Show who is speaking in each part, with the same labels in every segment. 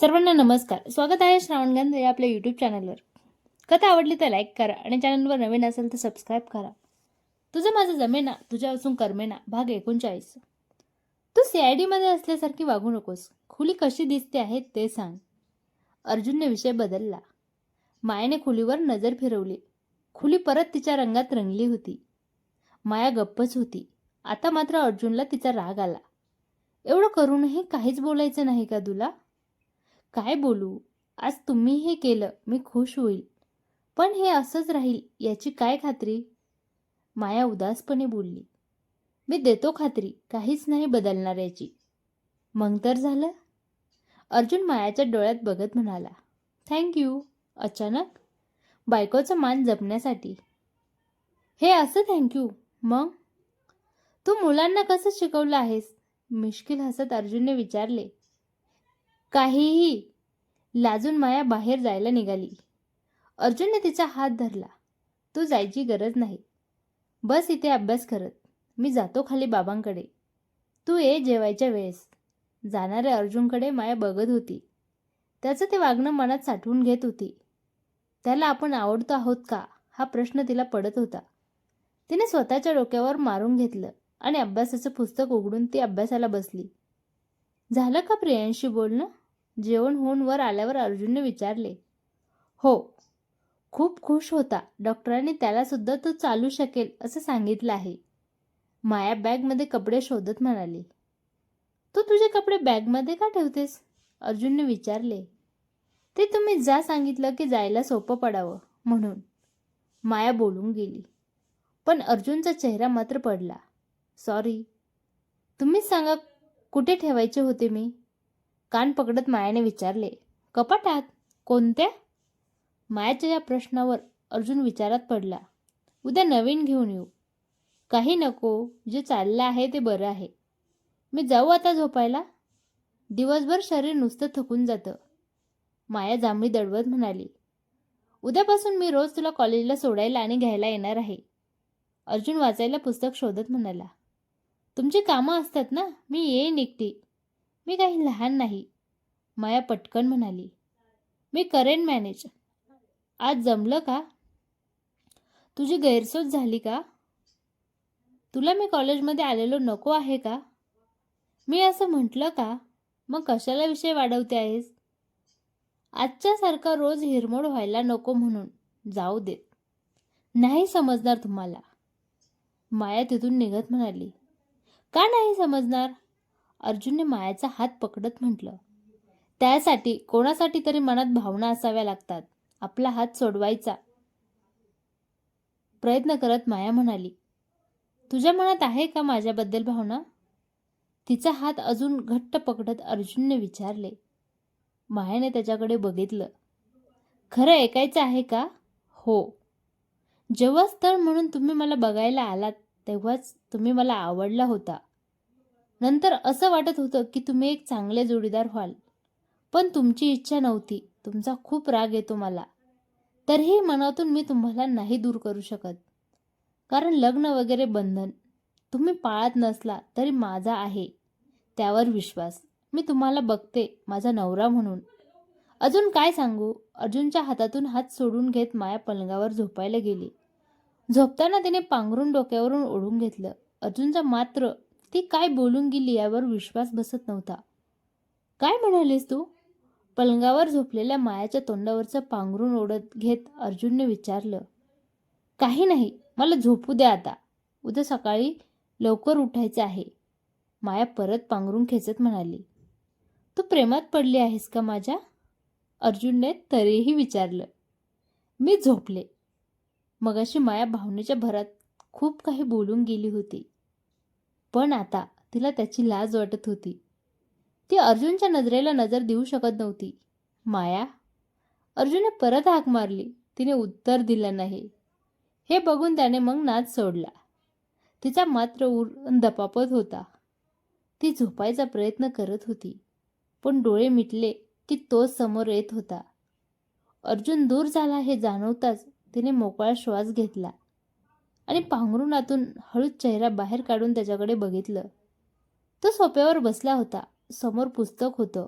Speaker 1: सर्वांना नमस्कार. स्वागत आहे श्रावणगंध या आपल्या यूट्यूब चॅनलवर कथा आवडली तर लाईक करा आणि चॅनलवर नवीन असेल तर सबस्क्राईब करा. तुझं माझं जमेना तुझ्या असून कर्मेना भाग एकोणचाळीस. तू सी आय डीमध्ये असल्यासारखी वागू नकोस. खुली कशी दिसते आहे ते सांग. अर्जुनने विषय बदलला. मायाने खुलीवर नजर फिरवली. खुली परत तिच्या रंगात रंगली होती. माया गप्पच होती. आता मात्र अर्जुनला तिचा राग आला. एवढं करूनही काहीच बोलायचं नाही का तुला? काय बोलू? आज तुम्ही हे केलं मी खुश होईल. पण हे असंच राहील याची काय खात्री? माया उदासपणे बोलली. मी देतो खात्री काहीच नाही बदलणार याची. मग तर झालं? अर्जुन मायाच्या डोळ्यात बघत म्हणाला. थँक्यू अचानक? बायकोचा मान जपण्यासाठी. हे असं थँक्यू मग? तू मुलांना कसं शिकवलं आहेस? मिश्किल हसत अर्जुनने विचारले. काहीही. लाजून माया बाहेर जायला निघाली. अर्जुनने तिचा हात धरला. तू जायची गरज नाही. बस इथे अभ्यास करत. मी जातो खाली बाबांकडे. तू ये जेवायच्या वेळेस. जाणाऱ्या अर्जुनकडे माया बघत होती. त्याचं ते वागणं मनात साठवून घेत होती. त्याला आपण आवडतो आहोत का? हा प्रश्न तिला पडत होता. तिने स्वतःच्या डोक्यावर मारून घेतलं आणि अभ्यासाचं पुस्तक उघडून ती अभ्यासाला बसली. झालं का प्रियांशी बोलणं? जेवण होऊन वर आल्यावर अर्जुनने विचारले हो. खूप खुश होता. डॉक्टरांनी त्यालासुद्धा तो चालू शकेल असं सांगितलं आहे. माया बॅगमध्ये कपडे शोधत म्हणाली तू तुझे कपडे बॅगमध्ये का ठेवतेस? अर्जुनने विचारले ते तुम्ही जा सांगितलं की जायला सोपं पडावं म्हणून. माया बोलून गेली पण अर्जुनचा चेहरा मात्र पडला सॉरी. तुम्हीच सांगा कुठे ठेवायचे होते मी? कान पकडत मायाने विचारले कपाटात कोणत्या? मायाच्या या प्रश्नावर अर्जुन विचारात पडला उद्या नवीन घेऊन येऊ. काही नको जे चाललं आहे ते बरं आहे. मी जाऊ आता झोपायला? दिवसभर शरीर नुसतं थकून जातं. माया जांभळी दडवत म्हणाली उद्यापासून मी रोज तुला कॉलेजला सोडायला आणि घ्यायला येणार आहे. अर्जुन वाचायला पुस्तक शोधत म्हणाला तुमची कामं असतात ना मी येईन एकटी. मी काही लहान नाही. माया पटकन म्हणाली मी करेन मॅनेज. आज जमलं का? तुझी गैरसोज झाली का? तुला मी कॉलेजमध्ये आलेलो नको आहे का? मी असं म्हटलं का? मग कशाला विषय वाढवते आहेस? आजच्यासारखा रोज हिरमोड व्हायला नको म्हणून. जाऊ देत नाही समजणार तुम्हाला. माया तिथून निघत म्हणाली का नाही समजणार? अर्जुनने मायाचा हात पकडत म्हटलं त्यासाठी कोणासाठी तरी मनात भावना असाव्या लागतात. आपला हात सोडवायचा. प्रयत्न करत माया म्हणाली तुझ्या मनात आहे का माझ्याबद्दल भावना? तिचा हात अजून घट्ट पकडत अर्जुनने विचारले. मायाने त्याच्याकडे बघितलं. खरं ऐकायचं आहे का? हो. जेव्हा स्थळ म्हणून तुम्ही मला बघायला आलात तेव्हाच तुम्ही मला आवडला होता. नंतर असं वाटत होतं की तुम्ही एक चांगले जोडीदार व्हाल. पण तुमची इच्छा नव्हती. तुमचा खूप राग येतो मला. तरीही मनातून मी तुम्हाला नाही दूर करू शकत. कारण लग्न वगैरे बंधन. तुम्ही पाळत नसला तरी माझा आहे. त्यावर विश्वास. मी तुम्हाला बघते माझा नवरा म्हणून. अजून काय सांगू? अर्जुनच्या हातातून हात सोडून घेत माया पलंगावर झोपायला गेली. झोपताना तिने पांघरून डोक्यावरून ओढून घेतलं. अर्जुनचा मात्र ती काय बोलून गेली यावर विश्वास बसत नव्हता. काय म्हणालीस तू? पलंगावर झोपलेल्या मायाच्या तोंडावरचं पांघरून ओढत घेत अर्जुनने विचारलं काही नाही मला झोपू द्या आता. उद्या सकाळी लवकर उठायचं आहे. माया परत पांघरून खेचत म्हणाली तू प्रेमात पडली आहेस का माझ्या? अर्जुनने तरीही विचारलं मी झोपले. मगाशी माया भावनेच्या भरात खूप काही बोलून गेली होती. पण आता तिला त्याची लाज वाटत होती. ती अर्जुनच्या नजरेला नजर देऊ शकत नव्हती. माया? अर्जुनने परत हाक मारली. तिने उत्तर दिलं नाही. हे बघून त्याने मग नाच सोडला. तिचा मात्र उर दपापत होता. ती झोपायचा प्रयत्न करत होती. पण डोळे मिटले की तोच समोर येत होता. अर्जुन दूर झाला हे जाणवताच तिने मोकळा श्वास घेतला. आणि पांघरुणातून हळूच चेहरा बाहेर काढून त्याच्याकडे बघितलं. तो सोप्यावर बसला होता. समोर पुस्तक होतं.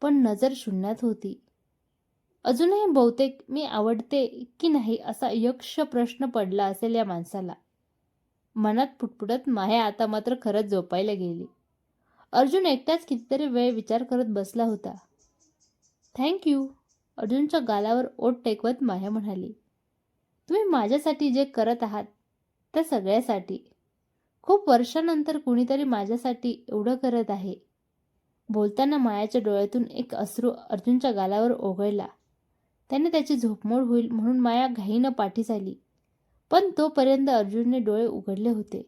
Speaker 1: पण नजर शून्यात होती. अजूनही बहुतेक मी आवडते की नाही असा यक्ष प्रश्न पडला असेल या माणसाला. मनात पुटपुटत माया आता मात्र खरंच झोपायला गेली. अर्जुन एकटाच कितीतरी वेळ विचार करत बसला होता. थँक्यू अर्जुनच्या गालावर ओट टेकवत माया म्हणाली. तुम्ही माझ्यासाठी जे करत आहात त्या सगळ्यासाठी. खूप वर्षानंतर कुणीतरी माझ्यासाठी एवढं करत आहे. बोलताना मायाच्या डोळ्यातून एक अश्रू अर्जुनच्या गालावर ओघळला. त्याने त्याची झोपमोड होईल म्हणून माया घाईनं पाठी झाली पण तोपर्यंत अर्जुनने डोळे उघडले होते.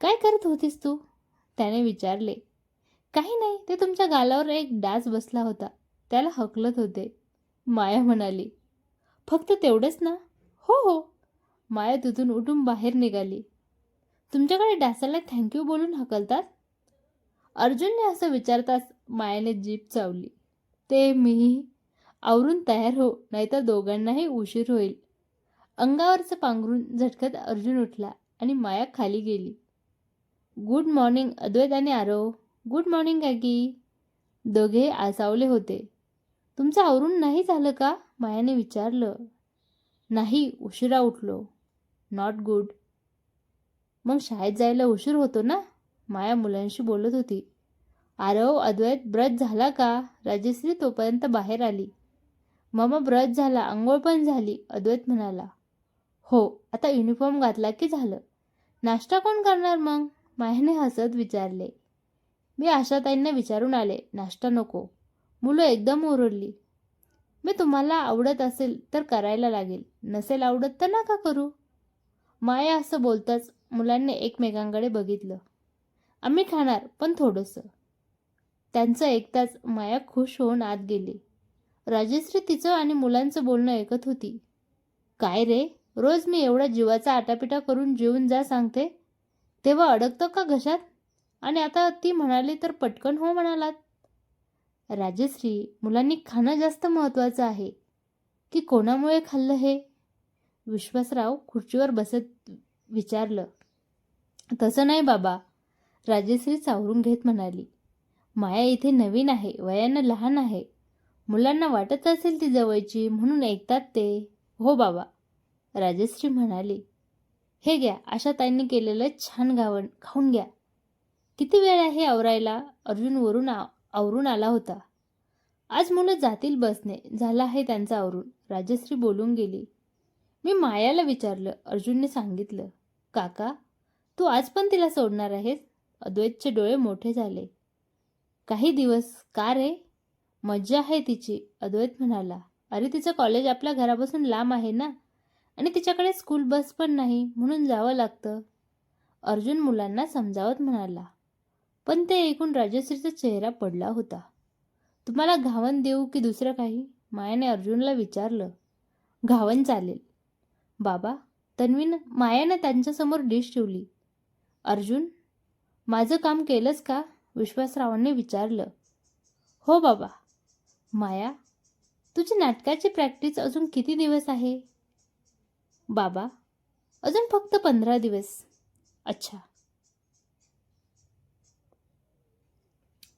Speaker 1: काय करत होतीस तू? त्याने विचारले. काही नाही ते तुमच्या गालावर एक डास बसला होता. त्याला हकलत होते माया म्हणाली. फक्त तेवढंच ना? हो हो. माया तिथून उठून बाहेर निघाली. तुमच्याकडे डासाला थँक्यू बोलून हकलतात? अर्जुनने असं विचारताच मायाने जीप चावली. ते मी आवरून तयार हो नाहीतर दोघांनाही उशीर होईल. अंगावरचं पांघरून झटकत अर्जुन उठला आणि माया खाली गेली. गुड मॉर्निंग अद्वैत आणि आरव. गुड मॉर्निंग काकी. दोघे आसावले होते. तुमचं आवरून नाही झालं का? मायाने विचारलं. नाही उशिरा उठलो. नॉट गुड मग शाळेत जायला उशीर होतो ना? माया मुलांशी बोलत होती. आरव अद्वैत ब्रत झाला का? राजश्री तोपर्यंत बाहेर आली. मामा ब्रत झाला. आंघोळ पण झाली अद्वैत म्हणाला. हो आता युनिफॉर्म घातला की झालं. नाश्ता कोण करणार मग? मायाने हसत विचारले. मी आशाताईंना विचारून आले. नाश्ता नको. मुलं एकदम ओरडली. मी तुम्हाला आवडत असेल तर करायला लागेल. नसेल आवडत तर नका करू. माया असं बोलताच मुलांनी एकमेकांकडे बघितलं. आम्ही खाणार पण थोडंसं. त्यांचं ऐकताच माया खुश होऊन आत गेली. राजश्री तिचं आणि मुलांचं बोलणं ऐकत होती. काय रे? रोज मी एवढा जीवाचा आटापिटा करून जेवून जा सांगते. तेव्हा अडकतं का घशात? आणि आता ती म्हणाली तर पटकन हो म्हणालात. राजश्री मुलांनी खाणं जास्त महत्त्वाचं आहे. की कोणामुळे खाल्लं हे? विश्वासराव खुर्चीवर बसत विचारलं. तसं नाही बाबा राजश्री चावरून घेत म्हणाली. माया इथे नवीन आहे वयानं लहान आहे. मुलांना वाटत असेल ती जवळची म्हणून ऐकतात ते. हो बाबा राजश्री म्हणाली. हे घ्या आशा ताईंनी केलेलं छान गावण खाऊन घ्या. किती वेळ आहे आवरायला? अर्जुन वरून आ आवरून आला होता. आज मुलं जातील बसने झाला आहे त्यांचं आवरून. राजश्री बोलून गेली. मी मायाला विचारलं अर्जुनने सांगितलं काका तू आज पण तिला सोडणार आहेस? अद्वैतचे डोळे मोठे झाले. काही दिवस का रे? मज्जा आहे तिची अद्वैत म्हणाला. अरे तिचं कॉलेज आपल्या घरापासून लांब आहे ना? आणि तिच्याकडे स्कूल बस पण नाही म्हणून जावं लागतं. अर्जुन मुलांना समजावत म्हणाला. पण ते ऐकून राजश्रीचा चेहरा पडला होता. तुम्हाला घावन देऊ की दुसरं काही? मायाने अर्जुनला विचारलं. घावन चालेल. बाबा तन्वीनं मायानं त्यांच्यासमोर डिश ठेवली. अर्जुन माझं काम केलंच का? विश्वासरावांनी विचारलं. हो बाबा. माया तुझी नाटकाची प्रॅक्टिस अजून किती दिवस आहे? बाबा अजून फक्त पंधरा दिवस. अच्छा.